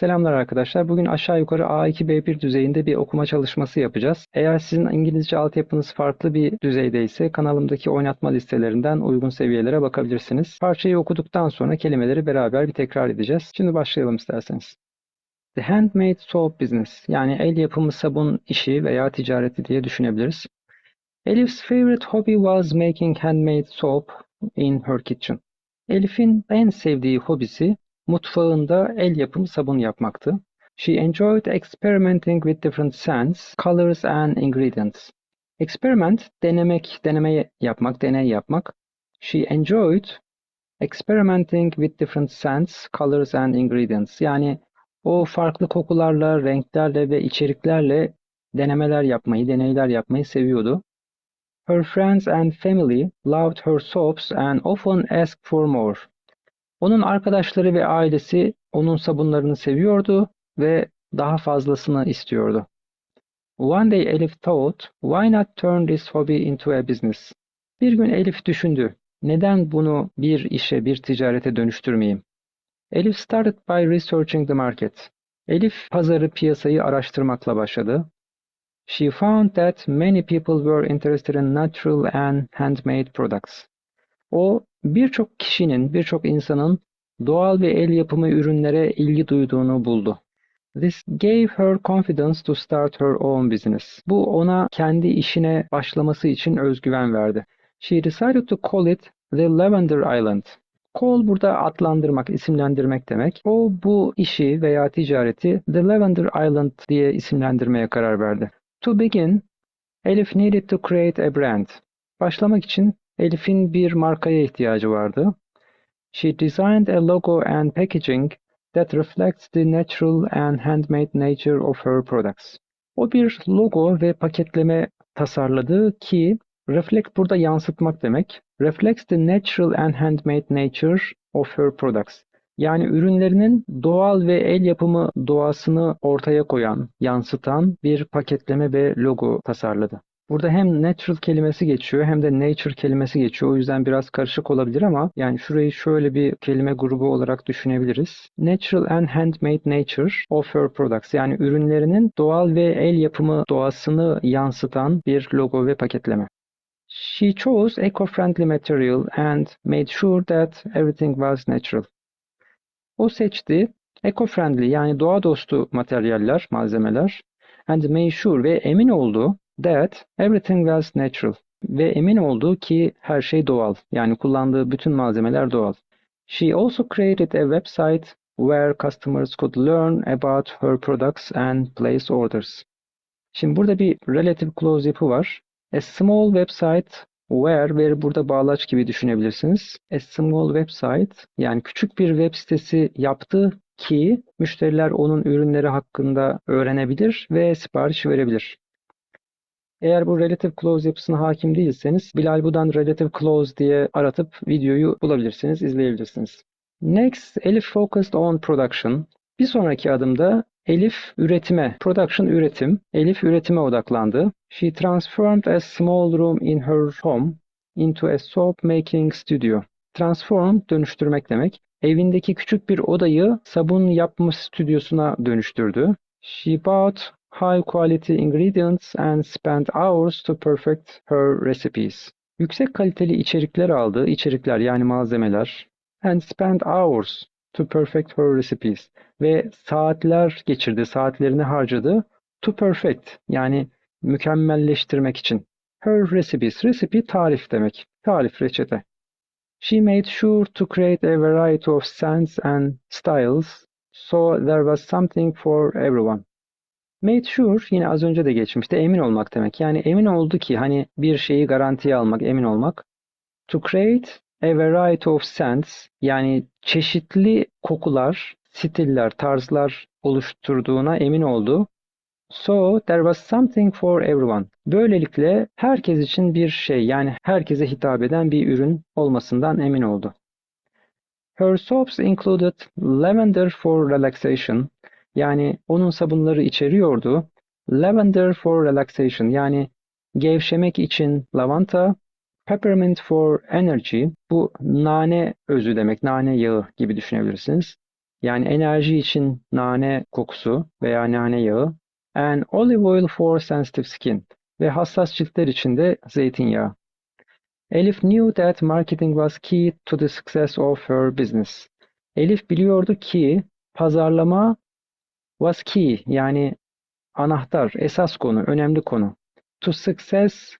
Selamlar arkadaşlar. Bugün aşağı yukarı A2 B1 düzeyinde bir okuma çalışması yapacağız. Eğer sizin İngilizce altyapınız farklı bir düzeydeyse kanalımdaki oynatma listelerinden uygun seviyelere bakabilirsiniz. Parçayı okuduktan sonra kelimeleri beraber bir tekrar edeceğiz. Şimdi başlayalım isterseniz. The handmade soap business yani el yapımı sabun işi veya ticareti diye düşünebiliriz. Elif's favorite hobby was making handmade soap in her kitchen. Elif'in en sevdiği hobisi mutfağında el yapımı sabun yapmaktı. She enjoyed experimenting with different scents, colors and ingredients. Experiment, denemek, deneme yapmak, deney yapmak. She enjoyed experimenting with different scents, colors and ingredients. Yani o farklı kokularla, renklerle ve içeriklerle denemeler yapmayı, deneyler yapmayı seviyordu. Her friends and family loved her soaps and often asked for more. Onun arkadaşları ve ailesi onun sabunlarını seviyordu ve daha fazlasını istiyordu. One day Elif thought, why not turn this hobby into a business? Bir gün Elif düşündü, neden bunu bir işe, bir ticarete dönüştürmeyeyim? Elif started by researching the market. Elif pazarı, piyasayı araştırmakla başladı. She found that many people were interested in natural and handmade products. O birçok kişinin, birçok insanın doğal ve el yapımı ürünlere ilgi duyduğunu buldu. This gave her confidence to start her own business. Bu ona kendi işine başlaması için özgüven verdi. She decided to call it the Lavender Island. Call burada adlandırmak, isimlendirmek demek. O bu işi veya ticareti The Lavender Island diye isimlendirmeye karar verdi. To begin, Elif needed to create a brand. Başlamak için Elif'in bir markaya ihtiyacı vardı. She designed a logo and packaging that reflects the natural and handmade nature of her products. O bir logo ve paketleme tasarladı ki reflect burada yansıtmak demek. Reflects the natural and handmade nature of her products. Yani ürünlerinin doğal ve el yapımı doğasını ortaya koyan, yansıtan bir paketleme ve logo tasarladı. Burada hem natural kelimesi geçiyor hem de nature kelimesi geçiyor. O yüzden biraz karışık olabilir ama yani şurayı şöyle bir kelime grubu olarak düşünebiliriz. Natural and handmade nature of her products. Yani ürünlerinin doğal ve el yapımı doğasını yansıtan bir logo ve paketleme. She chose eco-friendly material and made sure that everything was natural. O seçti eco-friendly yani doğa dostu materyaller, malzemeler and made sure ve emin oldu that everything was natural ve emin oldu ki her şey doğal. Yani kullandığı bütün malzemeler doğal. She also created a website where customers could learn about her products and place orders. Şimdi burada bir relative clause yapı var. A small website where, where burada bağlaç gibi düşünebilirsiniz. A small website yani küçük bir web sitesi yaptı ki müşteriler onun ürünleri hakkında öğrenebilir ve sipariş verebilir. Eğer bu relative clause yapısına hakim değilseniz Bilal Budan relative clause diye aratıp videoyu bulabilirsiniz, izleyebilirsiniz. Next, Elif focused on production. Bir sonraki adımda Elif üretime, production üretim, Elif üretime odaklandı. She transformed a small room in her home into a soap making studio. Transform dönüştürmek demek. Evindeki küçük bir odayı sabun yapma stüdyosuna dönüştürdü. She bought high quality ingredients and spent hours to perfect her recipes. Yüksek kaliteli içerikler aldı, içerikler yani malzemeler. And spent hours to perfect her recipes. Ve saatler geçirdi, saatlerini harcadı. To perfect yani mükemmelleştirmek için. Her recipes, recipe tarif demek. Tarif, reçete. She made sure to create a variety of scents and styles, so there was something for everyone. Made sure yine az önce de geçmişti. Emin olmak demek. Yani emin oldu ki hani bir şeyi garantiye almak, emin olmak. To create a variety of scents yani çeşitli kokular, stiller, tarzlar oluşturduğuna emin oldu. So there was something for everyone. Böylelikle herkes için bir şey yani herkese hitap eden bir ürün olmasından emin oldu. Her soaps included lavender for relaxation, yani onun sabunları içeriyordu. Lavender for relaxation yani gevşemek için lavanta, peppermint for energy bu nane özü demek, nane yağı gibi düşünebilirsiniz. Yani enerji için nane kokusu veya nane yağı. And olive oil for sensitive skin. Ve hassas ciltler için de zeytinyağı. Elif knew that marketing was key to the success of her business. Elif biliyordu ki pazarlama was key yani anahtar, esas konu, önemli konu. To success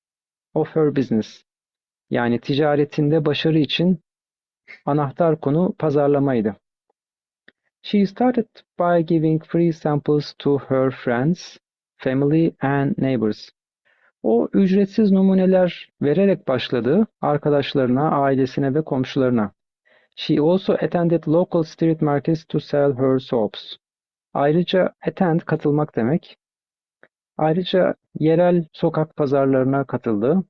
of her business. Yani ticaretinde başarı için anahtar konu pazarlamaydı. She started by giving free samples to her friends, family and neighbors. O ücretsiz numuneler vererek başladı arkadaşlarına, ailesine ve komşularına. She also attended local street markets to sell her soaps. Ayrıca attend katılmak demek. Ayrıca yerel sokak pazarlarına katıldı.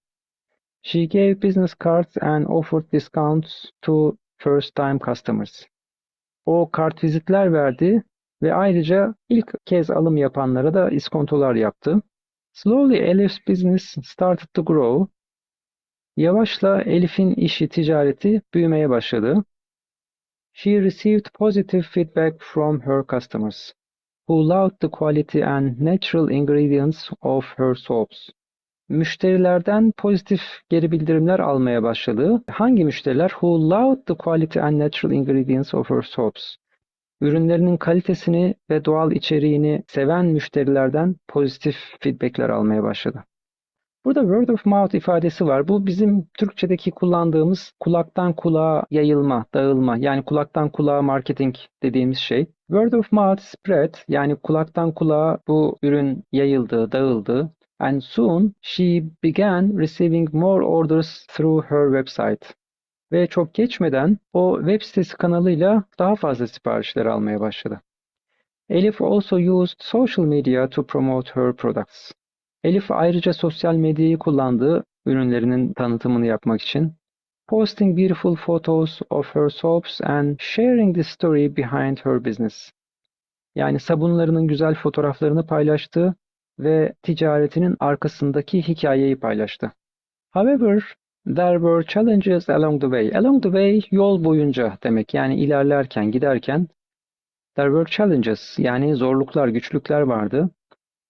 She gave business cards and offered discounts to first-time customers. O kartvizitler verdi ve ayrıca ilk kez alım yapanlara da iskontolar yaptı. Slowly Elif's business started to grow. Yavaşla Elif'in işi, ticareti büyümeye başladı. She received positive feedback from her customers, who loved the quality and natural ingredients of her soaps. Müşterilerden pozitif geri bildirimler almaya başladı. Hangi müşteriler? Who loved the quality and natural ingredients of her soaps. Ürünlerinin kalitesini ve doğal içeriğini seven müşterilerden pozitif feedbackler almaya başladı. Burada word of mouth ifadesi var. Bu bizim Türkçedeki kullandığımız kulaktan kulağa yayılma, dağılma. Yani kulaktan kulağa marketing dediğimiz şey. Word of mouth spread yani kulaktan kulağa bu ürün yayıldı, dağıldı. And soon she began receiving more orders through her website. Ve çok geçmeden o web sitesi kanalıyla daha fazla siparişler almaya başladı. Elif also used social media to promote her products. Elif ayrıca sosyal medyayı kullandı ürünlerinin tanıtımını yapmak için. Posting beautiful photos of her soaps and sharing the story behind her business. Yani sabunlarının güzel fotoğraflarını paylaştı ve ticaretinin arkasındaki hikayeyi paylaştı. However, there were challenges along the way. Along the way yol boyunca demek yani ilerlerken, giderken there were challenges yani zorluklar, güçlükler vardı.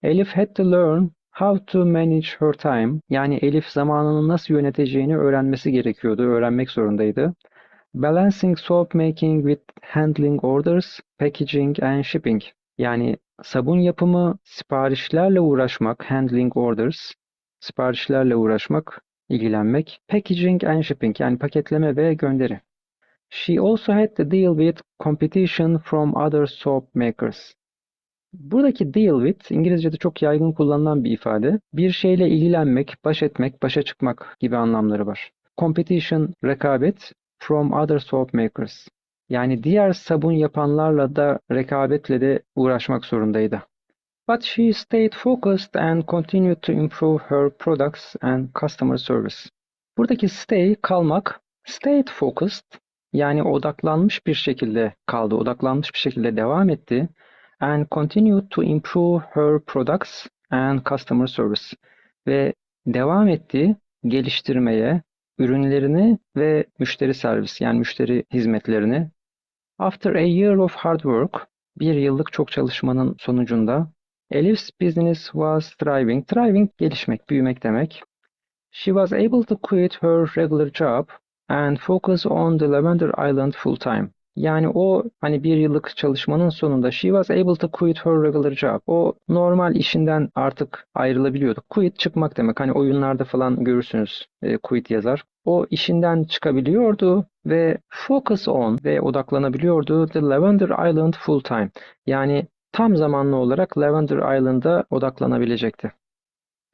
Elif had to learn how to manage her time yani Elif zamanını nasıl yöneteceğini öğrenmesi gerekiyordu, öğrenmek zorundaydı. Balancing soap making with handling orders, packaging and shipping. Yani sabun yapımı, siparişlerle uğraşmak, handling orders, siparişlerle uğraşmak, ilgilenmek, packaging and shipping yani paketleme ve gönderi. She also had to deal with competition from other soap makers. Buradaki deal with İngilizce'de çok yaygın kullanılan bir ifade. Bir şeyle ilgilenmek, baş etmek, başa çıkmak gibi anlamları var. Competition, rekabet from other soap makers. Yani diğer sabun yapanlarla da rekabetle de uğraşmak zorundaydı. But she stayed focused and continued to improve her products and customer service. Buradaki stay kalmak, stayed focused yani odaklanmış bir şekilde kaldı, odaklanmış bir şekilde devam etti and continued to improve her products and customer service ve devam etti geliştirmeye ürünlerini ve müşteri servis yani müşteri hizmetlerini. After a year of hard work, bir yıllık çok çalışmanın sonucunda Elif's business was thriving. Thriving gelişmek, büyümek demek. She was able to quit her regular job and focus on the Lavender Island full time. Yani o hani bir yıllık çalışmanın sonunda she was able to quit her regular job. O normal işinden artık ayrılabiliyordu. Quit çıkmak demek. Hani oyunlarda falan görürsünüz e, quit yazar. O işinden çıkabiliyordu ve focus on ve odaklanabiliyordu the Lavender Island full time. Yani tam zamanlı olarak Lavender Island'a odaklanabilecekti.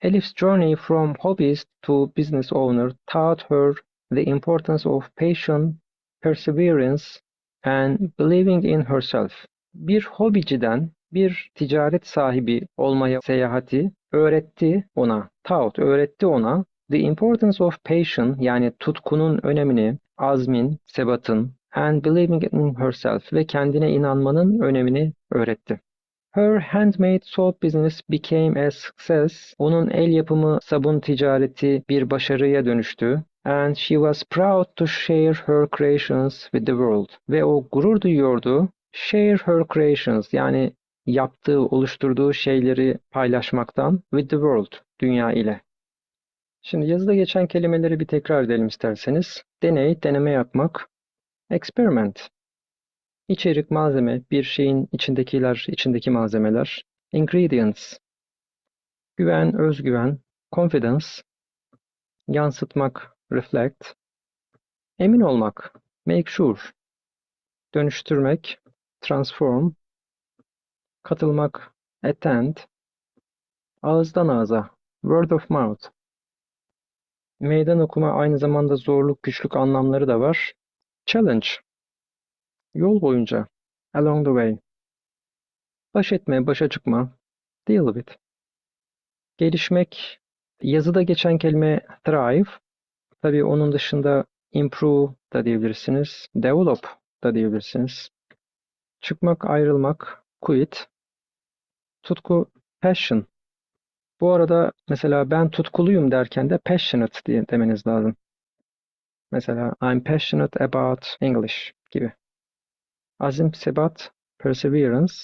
Elif's journey from hobbyist to business owner taught her the importance of patience, perseverance, and believing in herself. Bir hobiciden bir ticaret sahibi olmaya seyahati öğretti ona, taught öğretti ona the importance of patience yani tutkunun önemini, azmin, sebatın and believing in herself ve kendine inanmanın önemini öğretti. Her handmade soap business became a success. Onun el yapımı sabun ticareti bir başarıya dönüştü and she was proud to share her creations with the world. Ve o gurur duyuyordu Share her creations yani yaptığı, oluşturduğu şeyleri paylaşmaktan with the world, dünya ile. Şimdi yazıda geçen kelimeleri bir tekrar edelim isterseniz. Deney, deneme yapmak. Experiment. İçerik, malzeme, bir şeyin içindekiler, içindeki malzemeler. Ingredients. Güven, özgüven. Confidence. Yansıtmak, reflect. Emin olmak, make sure. Dönüştürmek, transform. Katılmak, attend. Ağızdan ağza, word of mouth. Meydan okuma aynı zamanda zorluk, güçlük anlamları da var. Challenge. Yol boyunca. Along the way. Baş etme, başa çıkma. Deal with. Gelişmek. Yazıda geçen kelime thrive. Tabii onun dışında improve da diyebilirsiniz. Develop da diyebilirsiniz. Çıkmak, ayrılmak. Quit. Tutku, passion. Bu arada mesela ben tutkuluyum derken de passionate diye demeniz lazım. Mesela I'm passionate about English gibi. Azim, sebat, perseverance,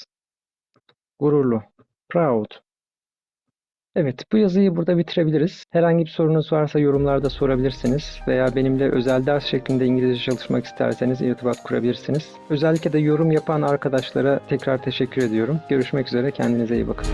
gururlu, proud. Evet, bu yazıyı burada bitirebiliriz. Herhangi bir sorunuz varsa yorumlarda sorabilirsiniz veya benimle özel ders şeklinde İngilizce çalışmak isterseniz irtibat kurabilirsiniz. Özellikle de yorum yapan arkadaşlara tekrar teşekkür ediyorum. Görüşmek üzere, kendinize iyi bakın.